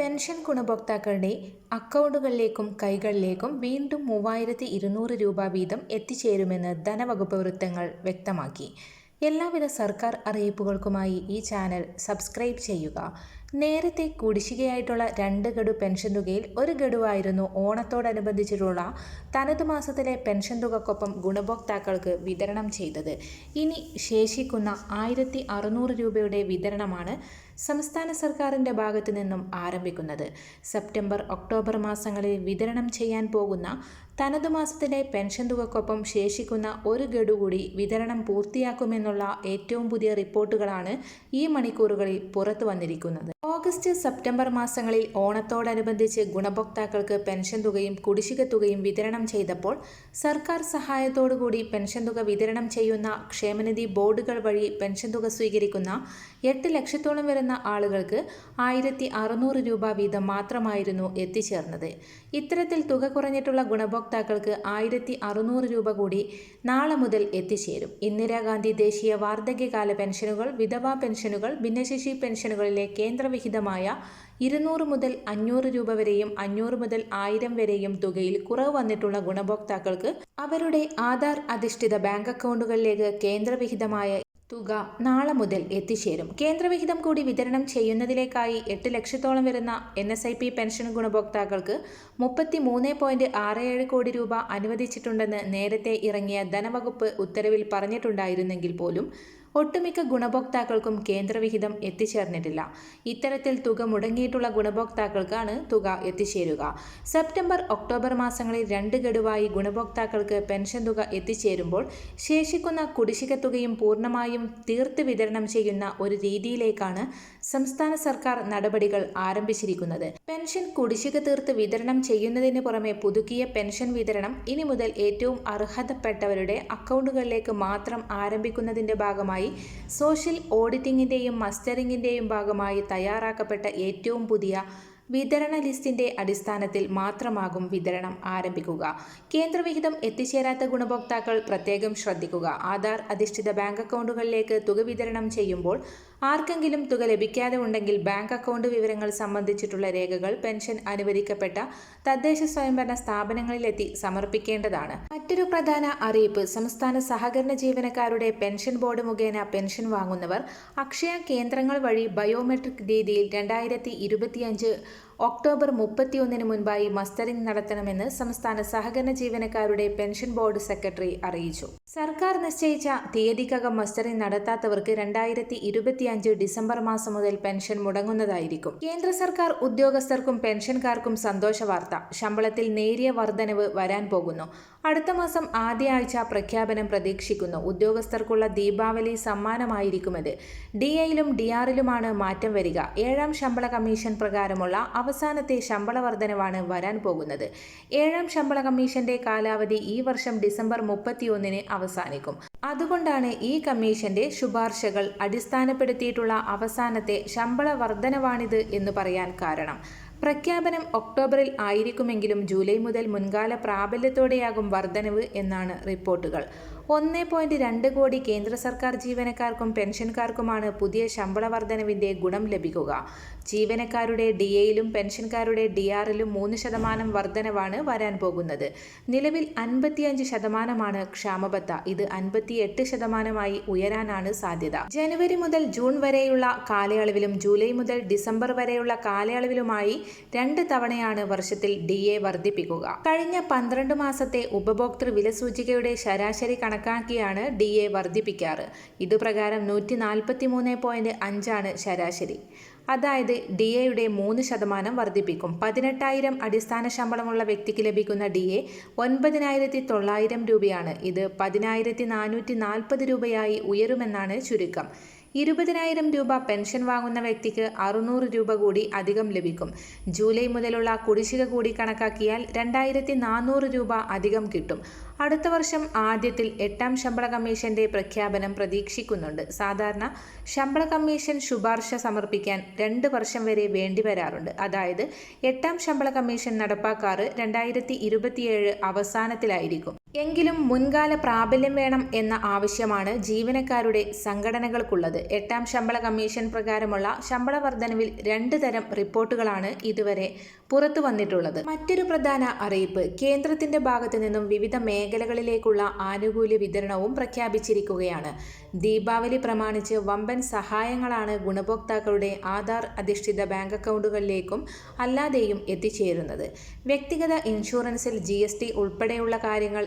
Pension ഗുണഭോക്താക്കളുടെ അക്കൗണ്ടുകളിലേക്കും കൈകളിലേക്കും വീണ്ടും മൂവായിരത്തി ഇരുന്നൂറ് രൂപ വീതം എത്തിച്ചേരുമെന്ന് ധനവകുപ്പ് വൃത്തങ്ങൾ വ്യക്തമാക്കി. എല്ലാവിധ സർക്കാർ അറിയിപ്പുകൾക്കുമായി ഈ ചാനൽ സബ്സ്ക്രൈബ് ചെയ്യുക. നേരത്തെ കുടിശ്ശികയായിട്ടുള്ള രണ്ട് ഗഡു പെൻഷൻ തുകയിൽ ഒരു ഗഡുവായിരുന്നു ഓണത്തോടനുബന്ധിച്ചിട്ടുള്ള തനത് മാസത്തിലെ പെൻഷൻ തുകക്കൊപ്പം ഗുണഭോക്താക്കൾക്ക് വിതരണം ചെയ്തത്. ഇനി ശേഷിക്കുന്ന ആയിരത്തി രൂപയുടെ വിതരണമാണ് സംസ്ഥാന സർക്കാരിന്റെ ഭാഗത്തു നിന്നും ആരംഭിക്കുന്നത്. സെപ്റ്റംബർ ഒക്ടോബർ മാസങ്ങളിൽ വിതരണം ചെയ്യാൻ പോകുന്ന തനതു മാസത്തിലെ പെൻഷൻ തുകക്കൊപ്പം ശേഷിക്കുന്ന ഒരു ഗഡു കൂടി വിതരണം പൂർത്തിയാക്കുമെന്നുള്ള ഏറ്റവും പുതിയ റിപ്പോർട്ടുകളാണ് ഈ മണിക്കൂറുകളിൽ പുറത്തു വന്നിരിക്കുന്നത്. ഓഗസ്റ്റ് സെപ്റ്റംബർ മാസങ്ങളിൽ ഓണത്തോടനുബന്ധിച്ച് ഗുണഭോക്താക്കൾക്ക് പെൻഷൻ തുകയും കുടിശ്ശിക തുകയും വിതരണം ചെയ്തപ്പോൾ സർക്കാർ സഹായത്തോടുകൂടി പെൻഷൻ തുക വിതരണം ചെയ്യുന്ന ക്ഷേമനിധി ബോർഡുകൾ വഴി പെൻഷൻ തുക സ്വീകരിക്കുന്ന എട്ട് ലക്ഷത്തോളം വരുന്ന ആളുകൾക്ക് ആയിരത്തി അറുന്നൂറ് രൂപ വീതം മാത്രമായിരുന്നു എത്തിച്ചേർന്നത്. ഇത്തരത്തിൽ തുക കുറഞ്ഞിട്ടുള്ള ഗുണഭോക്താക്കൾക്ക് ആയിരത്തി അറുന്നൂറ് രൂപ കൂടി നാളെ മുതൽ എത്തിച്ചേരും. ഇന്ദിരാഗാന്ധി ദേശീയ വാർദ്ധക്യകാല പെൻഷനുകൾ വിധവാ പെൻഷനുകൾ ഭിന്നശേഷി പെൻഷനുകളിലെ കേന്ദ്രവിഹിതമായ ഇരുന്നൂറ് മുതൽ അഞ്ഞൂറ് രൂപ വരെയും അഞ്ഞൂറ് മുതൽ ആയിരം വരെയും തുകയിൽ കുറവ് വന്നിട്ടുള്ള ഗുണഭോക്താക്കൾക്ക് അവരുടെ ആധാർ അധിഷ്ഠിത ബാങ്ക് അക്കൗണ്ടുകളിലേക്ക് കേന്ദ്രവിഹിതമായ തുക നാളെ മുതൽ എത്തിച്ചേരും. കേന്ദ്രവിഹിതം കൂടി വിതരണം ചെയ്യുന്നതിലേക്കായി എട്ട് ലക്ഷത്തോളം വരുന്ന N S I P pension ഗുണഭോക്താക്കൾക്ക് മുപ്പത്തി മൂന്ന് പോയിന്റ് ആറ് ഏഴ് കോടി രൂപ അനുവദിച്ചിട്ടുണ്ടെന്ന് നേരത്തെ ഇറങ്ങിയ ധനവകുപ്പ് ഉത്തരവിൽ പറഞ്ഞിട്ടുണ്ടായിരുന്നെങ്കിൽ പോലും ഒട്ടുമിക്ക ഗുണഭോക്താക്കൾക്കും കേന്ദ്രവിഹിതം എത്തിച്ചേർന്നിട്ടില്ല. ഇത്തരത്തിൽ തുക മുടങ്ങിയിട്ടുള്ള ഗുണഭോക്താക്കൾക്കാണ് തുക എത്തിച്ചേരുക. സെപ്റ്റംബർ ഒക്ടോബർ മാസങ്ങളിൽ രണ്ട് ഗഡുവായി ഗുണഭോക്താക്കൾക്ക് പെൻഷൻ തുക എത്തിച്ചേരുമ്പോൾ ശേഷിക്കുന്ന കുടിശ്ശിക തുകയും പൂർണമായും തീർത്ത് വിതരണം ചെയ്യുന്ന ഒരു രീതിയിലേക്കാണ് സംസ്ഥാന സർക്കാർ നടപടികൾ ആരംഭിച്ചിരിക്കുന്നത്. പെൻഷൻ കുടിശ്ശിക തീർത്ത് വിതരണം ചെയ്യുന്നതിന് പുറമെ പുതുക്കിയ പെൻഷൻ വിതരണം ഇനി മുതൽ ഏറ്റവും അർഹതപ്പെട്ടവരുടെ അക്കൗണ്ടുകളിലേക്ക് മാത്രം ആരംഭിക്കുന്നതിന്റെ ഭാഗമായി സോഷ്യൽ ഓഡിറ്റിംഗിന്റെയും മസ്റ്ററിംഗിന്റെയും ഭാഗമായി തയ്യാറാക്കപ്പെട്ട ഏറ്റവും പുതിയ വിതരണ ലിസ്റ്റിന്റെ അടിസ്ഥാനത്തിൽ മാത്രമാകും വിതരണം ആരംഭിക്കുക. കേന്ദ്രവിഹിതം എത്തിച്ചേരാത്ത ഗുണഭോക്താക്കൾ പ്രത്യേകം ശ്രദ്ധിക്കുക. ആധാർ അധിഷ്ഠിത ബാങ്ക് അക്കൗണ്ടുകളിലേക്ക് തുക വിതരണം ചെയ്യുമ്പോൾ ആർക്കെങ്കിലും തുക ലഭിക്കാതെ ഉണ്ടെങ്കിൽ ബാങ്ക് അക്കൗണ്ട് വിവരങ്ങൾ സംബന്ധിച്ചിട്ടുള്ള രേഖകൾ പെൻഷൻ അനുവദിക്കപ്പെട്ട തദ്ദേശ സ്വയംഭരണ സ്ഥാപനങ്ങളിലെത്തി സമർപ്പിക്കേണ്ടതാണ്. മറ്റൊരു പ്രധാന അറിയിപ്പ് സംസ്ഥാന സഹകരണ ജീവനക്കാരുടെ പെൻഷൻ ബോർഡ് മുഖേന പെൻഷൻ വാങ്ങുന്നവർ അക്ഷയ കേന്ദ്രങ്ങൾ വഴി ബയോമെട്രിക് രീതിയിൽ രണ്ടായിരത്തി ഒക്ടോബർ മുപ്പത്തിയൊന്നിന് മുൻപായി മസ്റ്ററിംഗ് നടത്തണമെന്ന് സംസ്ഥാന സഹകരണ ജീവനക്കാരുടെ പെൻഷൻ ബോർഡ് സെക്രട്ടറി അറിയിച്ചു. സർക്കാർ നിശ്ചയിച്ച തീയതിക്കകം മസ്റ്ററിംഗ് നടത്താത്തവർക്ക് രണ്ടായിരത്തി ഇരുപത്തിയഞ്ച് ഡിസംബർ മാസം മുതൽ പെൻഷൻ മുടങ്ങുന്നതായിരിക്കും. കേന്ദ്ര സർക്കാർ ഉദ്യോഗസ്ഥർക്കും പെൻഷൻകാർക്കും സന്തോഷ വാർത്ത ശമ്പളത്തിൽ നേരിയ വർധനവ് വരാൻ പോകുന്നു. അടുത്ത മാസം ആദ്യ ആഴ്ച പ്രഖ്യാപനം പ്രതീക്ഷിക്കുന്നു. ഉദ്യോഗസ്ഥർക്കുള്ള ദീപാവലി സമ്മാനമായിരിക്കുമത് ഡി എയിലും ഡി ആറിലുമാണ് മാറ്റം വരിക. ഏഴാം ശമ്പള കമ്മീഷൻ പ്രകാരമുള്ള അവസാനത്തെ ശമ്പള വർധനവാണ് വരാൻ പോകുന്നത്. ഏഴാം ശമ്പള കമ്മീഷന്റെ കാലാവധി ഈ വർഷം ഡിസംബർ മുപ്പത്തിയൊന്നിന് അവസാനിക്കും. അതുകൊണ്ടാണ് ഈ കമ്മീഷന്റെ ശുപാർശകൾ അടിസ്ഥാനപ്പെടുത്തിയിട്ടുള്ള അവസാനത്തെ ശമ്പള വർധനവാണിത് എന്ന് പറയാൻ കാരണം. പ്രഖ്യാപനം ഒക്ടോബറിൽ ആയിരിക്കുമെങ്കിലും ജൂലൈ മുതൽ മുൻകാല പ്രാബല്യത്തോടെയാകും വർധനവ് എന്നാണ് റിപ്പോർട്ടുകൾ. ഒന്ന് പോയിന്റ് രണ്ട് കോടി കേന്ദ്ര സർക്കാർ ജീവനക്കാർക്കും പെൻഷൻകാർക്കുമാണ് പുതിയ ശമ്പള വർധനവിന്റെ ഗുണം ലഭിക്കുക. ജീവനക്കാരുടെ ഡി എയിലും പെൻഷൻകാരുടെ ഡി ആറിലും മൂന്ന് ശതമാനം വർധനവാണ് വരാൻ പോകുന്നത്. നിലവിൽ അൻപത്തിയഞ്ച് ശതമാനമാണ് ക്ഷാമബത്ത. ഇത് അൻപത്തിയെട്ട് ശതമാനമായി ഉയരാനാണ് സാധ്യത. ജനുവരി മുതൽ ജൂൺ വരെയുള്ള കാലയളവിലും ജൂലൈ മുതൽ ഡിസംബർ വരെയുള്ള കാലയളവിലുമായി രണ്ട് തവണയാണ് വർഷത്തിൽ ഡി എ വർദ്ധിപ്പിക്കുക. കഴിഞ്ഞ പന്ത്രണ്ട് മാസത്തെ ഉപഭോക്തൃ വില സൂചികയുടെ ശരാശരി കണക്കാക്കിയാണ് ഡി എ വർദ്ധിപ്പിക്കാറ്. ഇതുപ്രകാരം നൂറ്റി നാൽപ്പത്തി മൂന്ന് പോയിന്റ് അഞ്ചാണ് ശരാശരി. അതായത് ഡി എയുടെ മൂന്ന് ശതമാനം വർദ്ധിപ്പിക്കും. പതിനെട്ടായിരം അടിസ്ഥാന ശമ്പളമുള്ള വ്യക്തിക്ക് ലഭിക്കുന്ന ഡി എ ഒൻപതിനായിരത്തി തൊള്ളായിരം രൂപയാണ്. ഇത് പതിനായിരത്തി നാനൂറ്റി നാൽപ്പത് രൂപയായി ഉയരുമെന്നാണ് ചുരുക്കം. ഇരുപതിനായിരം രൂപ പെൻഷൻ വാങ്ങുന്ന വ്യക്തിക്ക് അറുന്നൂറ് രൂപ കൂടി അധികം ലഭിക്കും. ജൂലൈ മുതലുള്ള കുടിശ്ശിക കൂടി കണക്കാക്കിയാൽ രണ്ടായിരത്തി നാനൂറ് രൂപ അധികം കിട്ടും. അടുത്ത വർഷം ആദ്യത്തിൽ എട്ടാം ശമ്പള കമ്മീഷന്റെ പ്രഖ്യാപനം പ്രതീക്ഷിക്കുന്നുണ്ട്. സാധാരണ ശമ്പള കമ്മീഷൻ ശുപാർശ സമർപ്പിക്കാൻ രണ്ട് വർഷം വരെ വേണ്ടിവരാറുണ്ട് അതായത് എട്ടാം ശമ്പള കമ്മീഷൻ നടപ്പാക്കാറ് രണ്ടായിരത്തി ഇരുപത്തിയേഴ് അവസാനത്തിലായിരിക്കും. എങ്കിലും മുൻകാല പ്രാബല്യം വേണം എന്ന ആവശ്യമാണ് ജീവനക്കാരുടെ സംഘടനകൾക്കുള്ളത്. എട്ടാം ശമ്പള കമ്മീഷൻ പ്രകാരമുള്ള ശമ്പള വർധനവിൽ രണ്ട് തരം റിപ്പോർട്ടുകളാണ് ഇതുവരെ പുറത്തു വന്നിട്ടുള്ളത്. മറ്റൊരു പ്രധാന അറിയിപ്പ് കേന്ദ്രത്തിന്റെ ഭാഗത്തു നിന്നും വിവിധ മേഖലകളിലേക്കുള്ള ആനുകൂല്യ വിതരണവും പ്രഖ്യാപിച്ചിരിക്കുകയാണ്. ദീപാവലി പ്രമാണിച്ച് വമ്പൻ സഹായങ്ങളാണ് ഗുണഭോക്താക്കളുടെ ആധാർ അധിഷ്ഠിത ബാങ്ക് അക്കൗണ്ടുകളിലേക്കും അല്ലാതെയും എത്തിച്ചേരുന്നത്. വ്യക്തിഗത ഇൻഷുറൻസിൽ ജി ഉൾപ്പെടെയുള്ള കാര്യങ്ങൾ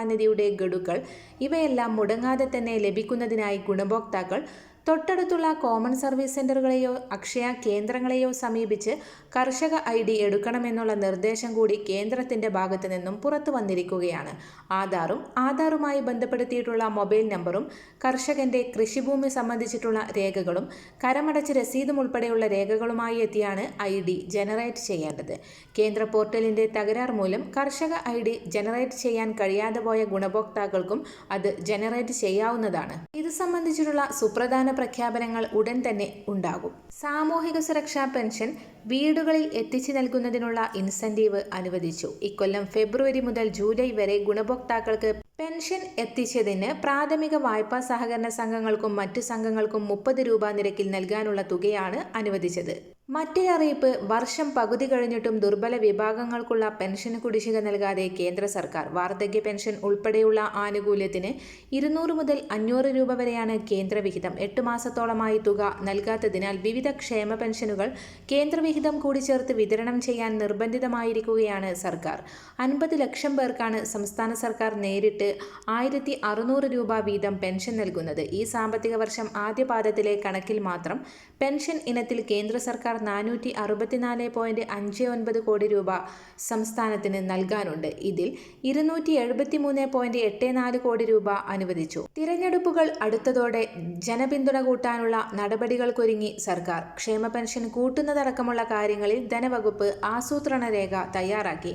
നിധിയുടെ ഗഡുക്കൾ. ഇവയെല്ലാം മുടങ്ങാതെ തന്നെ ലഭിക്കുന്നതിനായി ഗുണഭോക്താക്കൾ തൊട്ടടുത്തുള്ള കോമൺ സർവീസ് സെന്ററുകളെയോ അക്ഷയ കേന്ദ്രങ്ങളെയോ സമീപിച്ച് കർഷക ഐ ഡി എടുക്കണമെന്നുള്ള നിർദ്ദേശം കൂടി കേന്ദ്രത്തിന്റെ ഭാഗത്തു നിന്നും പുറത്തു വന്നിരിക്കുകയാണ്. ആധാറും ആധാറുമായി ബന്ധപ്പെടുത്തിയിട്ടുള്ള മൊബൈൽ നമ്പറും കർഷകന്റെ കൃഷിഭൂമി സംബന്ധിച്ചിട്ടുള്ള രേഖകളും കരമടച്ച് രസീതും ഉൾപ്പെടെയുള്ള രേഖകളുമായി എത്തിയാണ് ഐ ഡി ജനറേറ്റ് ചെയ്യേണ്ടത്. കേന്ദ്ര പോർട്ടലിന്റെ തകരാർ മൂലം കർഷക ഐ ഡി ജനറേറ്റ് ചെയ്യാൻ കഴിയാതെ പോയ ഗുണഭോക്താക്കൾക്കും അത് ജനറേറ്റ് ചെയ്യാവുന്നതാണ്. ഇത് സംബന്ധിച്ചിട്ടുള്ള സുപ്രധാന പ്രഖ്യാപനങ്ങൾ ഉടൻ തന്നെ ഉണ്ടാകും. സാമൂഹിക സുരക്ഷാ പെൻഷൻ വീടുകളിൽ എത്തിച്ചു നൽകുന്നതിനുള്ള ഇൻസെന്റീവ് അനുവദിച്ചു. ഇക്കൊല്ലം ഫെബ്രുവരി മുതൽ ജൂലൈ വരെ ഗുണഭോക്താക്കൾക്ക് പെൻഷൻ എത്തിച്ചതിന് പ്രാഥമിക വായ്പാ സഹകരണ സംഘങ്ങൾക്കും മറ്റു സംഘങ്ങൾക്കും മുപ്പത് രൂപ നിരക്കിൽ നൽകാനുള്ള തുകയാണ് അനുവദിച്ചത്. മറ്റൊരറിയിപ്പ് വർഷം പകുതി കഴിഞ്ഞിട്ടും ദുർബല വിഭാഗങ്ങൾക്കുള്ള പെൻഷൻ കുടിശ്ശിക നൽകാതെ കേന്ദ്ര സർക്കാർ വാർദ്ധക്യ പെൻഷൻ ഉൾപ്പെടെയുള്ള ആനുകൂല്യത്തിന് ഇരുന്നൂറ് മുതൽ അഞ്ഞൂറ് രൂപ വരെയാണ് കേന്ദ്രവിഹിതം എട്ട് മാസത്തോളമായി തുക നൽകാത്തതിനാൽ വിവിധ ക്ഷേമ പെൻഷനുകൾ കേന്ദ്രവിഹിതം കൂടി ചേർത്ത് വിതരണം ചെയ്യാൻ നിർബന്ധിതമായിരിക്കുകയാണ് സർക്കാർ. അൻപത് ലക്ഷം പേർക്കാണ് സംസ്ഥാന സർക്കാർ നേരിട്ട് ആയിരത്തി അറുന്നൂറ് രൂപ വീതം പെൻഷൻ നൽകുന്നത്. ഈ സാമ്പത്തിക വർഷം ആദ്യപാദത്തിലെ കണക്കിൽ മാത്രം പെൻഷൻ ഇനത്തിൽ കേന്ദ്ര സർക്കാർ നാനൂറ്റി അറുപത്തിനാല് പോയിന്റ് അഞ്ച് ഒൻപത് കോടി രൂപ സംസ്ഥാനത്തിന് നൽകാനുണ്ട്. ഇതിൽ ഇരുന്നൂറ്റി എഴുപത്തി മൂന്ന് പോയിന്റ് എട്ട് നാല് കോടി രൂപ അനുവദിച്ചു. തിരഞ്ഞെടുപ്പുകൾ അടുത്തതോടെ ജനപിന്തുണ കൂട്ടാനുള്ള നടപടികൾക്കൊരുങ്ങി സർക്കാർ. ക്ഷേമ പെൻഷൻ കൂട്ടുന്നതടക്കമുള്ള കാര്യങ്ങളിൽ ധനവകുപ്പ് ആസൂത്രണ രേഖ തയ്യാറാക്കി.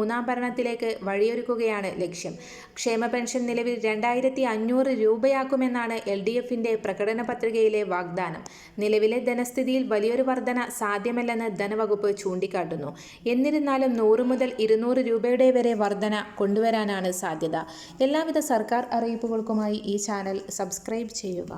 മൂന്നാം ഭരണത്തിലേക്ക് വഴിയൊരുക്കുകയാണ് ലക്ഷ്യം. ക്ഷേമ പെൻഷൻ നിലവിൽ രണ്ടായിരത്തി അഞ്ഞൂറ് രൂപയാക്കുമെന്നാണ് എൽ ഡി എഫിന്റെ പ്രകടന പത്രികയിലെ വാഗ്ദാനം. നിലവിലെ ധനസ്ഥിതിയിൽ വലിയൊരു വർധന സാധ്യമല്ലെന്ന് ധനവകുപ്പ് ചൂണ്ടിക്കാട്ടുന്നു. എന്നിരുന്നാലും നൂറ് മുതൽ ഇരുന്നൂറ് രൂപയുടെ വരെ വർധന കൊണ്ടുവരാനാണ് സാധ്യത. എല്ലാവിധ സർക്കാർ അറിയിപ്പുകൾക്കുമായി ഈ ചാനൽ സബ്സ്ക്രൈബ് ചെയ്യുക.